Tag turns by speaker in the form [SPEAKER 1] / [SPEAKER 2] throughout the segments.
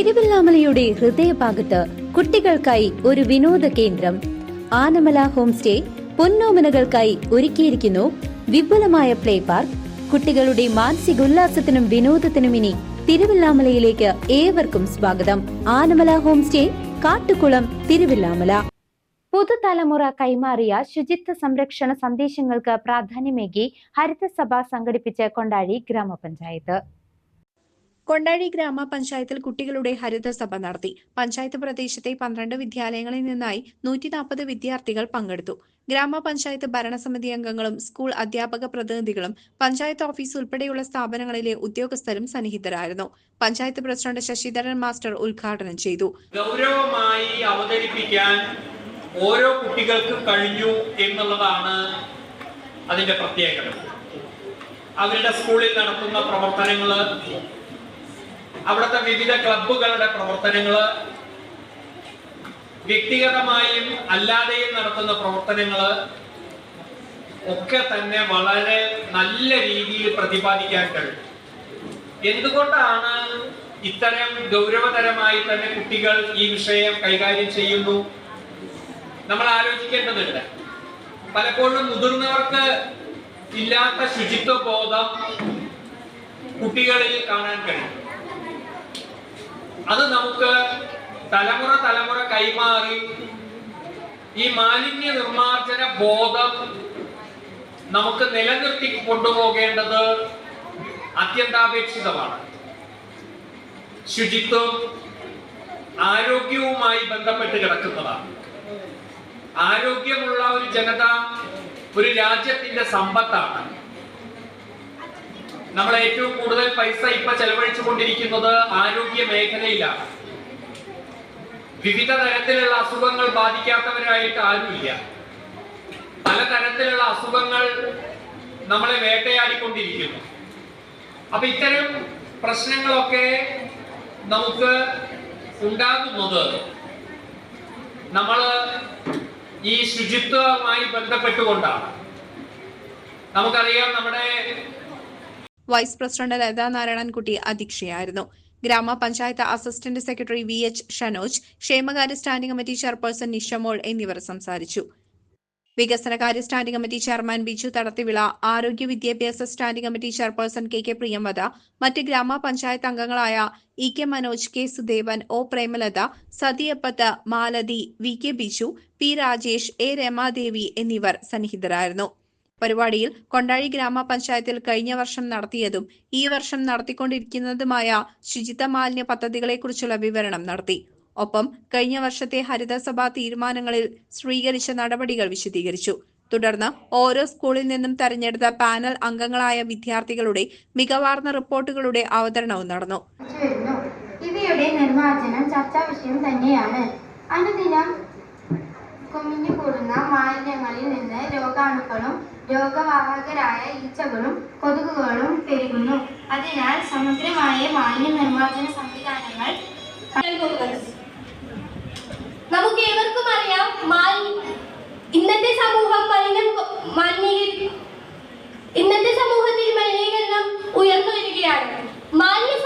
[SPEAKER 1] തിരുവല്ലാമലയുടെ ഹൃദയഭാഗത്ത് കുട്ടികൾക്കായി ഒരു വിനോദ കേന്ദ്രം. ആനമല ഹോം സ്റ്റേ പൊന്നോമനകൾക്കായി ഒരുക്കിയിരിക്കുന്നു വിപുലമായ പ്ലേ പാർക്ക്. കുട്ടികളുടെ മാനസികോല്ലാസത്തിനും വിനോദത്തിനും ഇനി തിരുവല്ലാമലയിലേക്ക് ഏവർക്കും സ്വാഗതം. Anamala home stay Kattukulam Thiruvallamala. പുതുതലമുറ കൈമാറിയ ശുചിത്വ സംരക്ഷണ സന്ദേശങ്ങൾക്ക് പ്രാധാന്യമേകി ഹരിതസഭ സംഘടിപ്പിച്ച കൊണ്ടാഴി ഗ്രാമപഞ്ചായത്ത്.
[SPEAKER 2] കൊണ്ടാഴി ഗ്രാമപഞ്ചായത്തിൽ കുട്ടികളുടെ ഹരിതസഭ നടത്തി. പഞ്ചായത്ത് പ്രദേശത്തെ പന്ത്രണ്ട് വിദ്യാലയങ്ങളിൽ നിന്നായി നൂറ്റി നാൽപ്പത് വിദ്യാർത്ഥികൾ പങ്കെടുത്തു. ഗ്രാമപഞ്ചായത്ത് ഭരണസമിതി അംഗങ്ങളും സ്കൂൾ അധ്യാപക പ്രതിനിധികളും പഞ്ചായത്ത് ഓഫീസ് ഉൾപ്പെടെയുള്ള സ്ഥാപനങ്ങളിലെ ഉദ്യോഗസ്ഥരും സന്നിഹിതരായിരുന്നു. പഞ്ചായത്ത് പ്രസിഡന്റ് ശശിധരൻ മാസ്റ്റർ ഉദ്ഘാടനം ചെയ്തു.
[SPEAKER 3] ഗൗരവമായി അവതരിപ്പിക്കാൻ ഓരോ കുട്ടികൾക്കും കഴിഞ്ഞു എന്നുള്ളതാണ് അതിന്റെ പ്രത്യേകത. അവരുടെ സ്കൂളിൽ നടത്തുന്ന പ്രവർത്തനങ്ങൾ അവിടുത്തെ വിവിധ ക്ലബുകളുടെ പ്രവർത്തനങ്ങൾ വ്യക്തിഗതമായും അല്ലാതെയും നടത്തുന്ന പ്രവർത്തനങ്ങൾ ഒക്കെ തന്നെ വളരെ നല്ല രീതിയിൽ പ്രതിപാദിക്കാൻ കഴിയും. എന്തുകൊണ്ടാണ് ഇത്തരം ഗൗരവതരമായി തന്നെ കുട്ടികൾ ഈ വിഷയം കൈകാര്യം ചെയ്യുന്നു? നമ്മൾ ആലോചിക്കേണ്ടതുണ്ട് പലപ്പോഴും മുതിർന്നവർക്ക് ഇല്ലാത്ത ശുചിത്വ ബോധം കുട്ടികളിൽ കാണാൻ കഴിയും. അത് നമുക്ക് തലമുറ തലമുറ കൈമാറി ഈ മാലിന്യ നിർമാർജന ബോധം നമുക്ക് നിലനിർത്തി കൊണ്ടുപോകേണ്ടത് അത്യന്താപേക്ഷിതമാണ്. ശുചിത്വം ആരോഗ്യവുമായി ബന്ധപ്പെട്ട് കിടക്കുന്നതാണ്. ആരോഗ്യമുള്ള ഒരു ജനത ഒരു രാജ്യത്തിന്റെ സമ്പത്താണ്. നമ്മൾ ഏറ്റവും കൂടുതൽ പൈസ ഇപ്പൊ ചെലവഴിച്ചു കൊണ്ടിരിക്കുന്നത് ആരോഗ്യ മേഖലയിലാണ്. വിവിധ തരത്തിലുള്ള അസുഖങ്ങൾ ബാധിക്കാത്തവരായിട്ട് ആരുമില്ല. പലതരത്തിലുള്ള അസുഖങ്ങൾ നമ്മളെ വേട്ടയാടിക്കൊണ്ടിരിക്കുന്നു. അപ്പൊ ഇത്തരം പ്രശ്നങ്ങളൊക്കെ നമുക്ക് ഉണ്ടാകുന്നത് നമ്മൾ ഈ ശുചിത്വവുമായി ബന്ധപ്പെട്ടുകൊണ്ടാണ്. നമുക്കറിയാം നമ്മുടെ
[SPEAKER 2] വൈസ് പ്രസിഡന്റ് ലതാ നാരായണൻകുട്ടി അധ്യക്ഷയായിരുന്നു. ഗ്രാമപഞ്ചായത്ത് assistant secretary V H Shanoj ക്ഷേമകാര്യ സ്റ്റാൻഡിംഗ് കമ്മിറ്റി ചെയർപേഴ്സൺ നിഷമോൾ എന്നിവർ സംസാരിച്ചു. വികസനകാര്യ standing committee chairman Biju Thadathivila ആരോഗ്യ വിദ്യാഭ്യാസ standing committee chairperson K K Priyamvada മറ്റ് ഗ്രാമപഞ്ചായത്ത് അംഗങ്ങളായ E K Manoj K Sudevan O Premalatha Sathiyappath Malathi V K Biju P Rajesh A Ramadevi എന്നിവർ സന്നിഹിതരായിരുന്നു. പരിപാടിയിൽ കൊണ്ടാഴി ഗ്രാമപഞ്ചായത്തിൽ കഴിഞ്ഞ വർഷം നടത്തിയതും ഈ വർഷം നടത്തിക്കൊണ്ടിരിക്കുന്നതുമായ ശുചിത്വ മാലിന്യ പദ്ധതികളെക്കുറിച്ചുള്ള വിവരണം നടത്തി. ഒപ്പം കഴിഞ്ഞ വർഷത്തെ ഹരിതസഭാ തീരുമാനങ്ങളിൽ സ്വീകരിച്ച നടപടികൾ വിശദീകരിച്ചു. തുടർന്ന് ഓരോ സ്കൂളിൽ നിന്നും തെരഞ്ഞെടുത്ത പാനൽ അംഗങ്ങളായ വിദ്യാർത്ഥികളുടെ മികവാർന്ന റിപ്പോർട്ടുകളുടെ അവതരണവും നടന്നു.
[SPEAKER 4] ഇവയുടെ നിർമ്മാർജനം ചർച്ചാ വിഷയം തന്നെയാണ്. അനുദിനം കുമിഞ്ഞുകൂടുന്ന മാലിന്യങ്ങളിൽ നിന്ന് രോഗാണുക്കളും രോഗവാഹകരായ ഈച്ചകളും കൊതുകുകളും പെരുകുന്നു. അതിനാൽ സമഗ്രമായ മാലിന്യ നിർമ്മാർജന സംവിധാനങ്ങൾ
[SPEAKER 5] നമുക്ക് ഏവർക്കും അറിയാം ഇന്നത്തെ സമൂഹം മലിനം മലിനീകരി ഇന്നത്തെ സമൂഹത്തിൽ മലിനീകരണം ഉയർന്നു വരികയാണ്. മാലിന്യ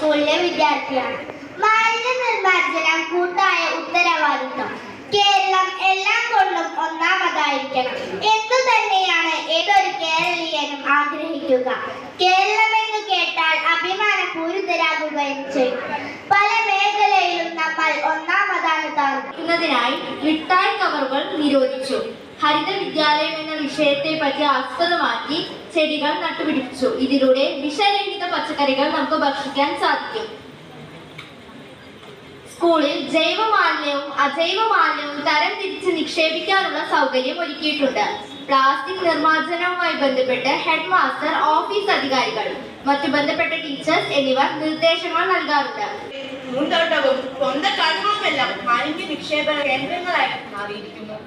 [SPEAKER 4] സ്കൂളിലെ വിദ്യാർത്ഥിയാണ്. മാലിന്യ നിർമ്മാർജനം കൂട്ടായ ഉത്തരവാദിത്വം. കേരളം എല്ലാം കൊണ്ടും ഒന്നാമതായിരിക്കണം. എന്ന് തന്നെയാണ് ഏതൊരു കേരളീയനും ആഗ്രഹിക്കുക? കേരളം എന്ന് കേട്ടാൽ അഭിമാനപൂരിതരാകുകയും ചെയ്യും. പല മേഖലയിലും നമ്മൾ ഒന്നാമതാണ്
[SPEAKER 5] താങ്ങുന്നതിനായി മിഠായി കവറുകൾ നിരോധിച്ചു. ഹരിത വിദ്യാലയം എന്ന വിഷയത്തെ പറ്റി ആസ്പദമാക്കി ചെടികൾ നട്ടുപിടിപ്പിച്ചു. ഇതിലൂടെ വിഷരഹിത പച്ചക്കറികൾ നമുക്ക് ഭക്ഷിക്കാൻ സാധിക്കും. സ്കൂളിൽ ജൈവ മാലിന്യവും അജൈവ മാലിന്യവും തരം തിരിച്ച് നിക്ഷേപിക്കാനുള്ള സൗകര്യം ഒരുക്കിയിട്ടുണ്ട്. പ്ലാസ്റ്റിക് നിർമ്മാർജനവുമായി ബന്ധപ്പെട്ട് ഹെഡ് മാസ്റ്റർ ഓഫീസ് അധികാരികൾ മറ്റു ബന്ധപ്പെട്ട ടീച്ചേഴ്സ് എന്നിവർ നിർദ്ദേശങ്ങൾ നൽകാറുണ്ട്.
[SPEAKER 6] പൂന്തോട്ടവും കഴിവുമെല്ലാം മാലിന്യ നിക്ഷേപ കേന്ദ്രങ്ങളായി മാറിയിരിക്കുന്നു.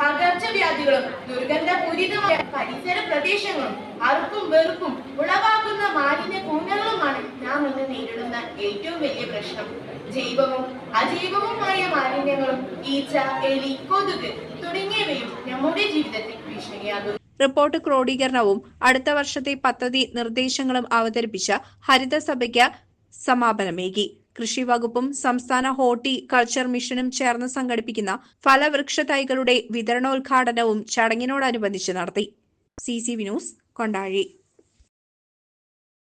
[SPEAKER 6] പകർച്ചവ്യാധികളും ദുർഗന്ധപൂരിതമായ പരിസര പ്രദേശങ്ങളും അറുപ്പും വെറുപ്പും ഉളവാക്കുന്ന മാലിന്യ കൂനകളുമാണ് നാം ഇന്ന് നേരിടുന്ന ഏറ്റവും വലിയ പ്രശ്നം. ജൈവവും അജൈവവുമായ മാലിന്യങ്ങളും ഈച്ച എലി കൊതുക് തുടങ്ങിയവയും നമ്മുടെ ജീവിതത്തിൽ ഭീഷണിയാകുന്നു.
[SPEAKER 2] റിപ്പോർട്ട് ക്രോഡീകരണവും അടുത്ത വർഷത്തെ പദ്ധതി നിർദ്ദേശങ്ങളും അവതരിപ്പിച്ച ഹരിതസഭയ്ക്ക് സമാപനമേകി. കൃഷി വകുപ്പും സംസ്ഥാന ഹോർട്ടി കൾച്ചർ മിഷനും ചേർന്ന് സംഘടിപ്പിക്കുന്ന ഫലവൃക്ഷ തൈകളുടെ വിതരണോദ്ഘാടനവും ചടങ്ങിനോടനുബന്ധിച്ച് നടത്തി. C C V news Kondazhi.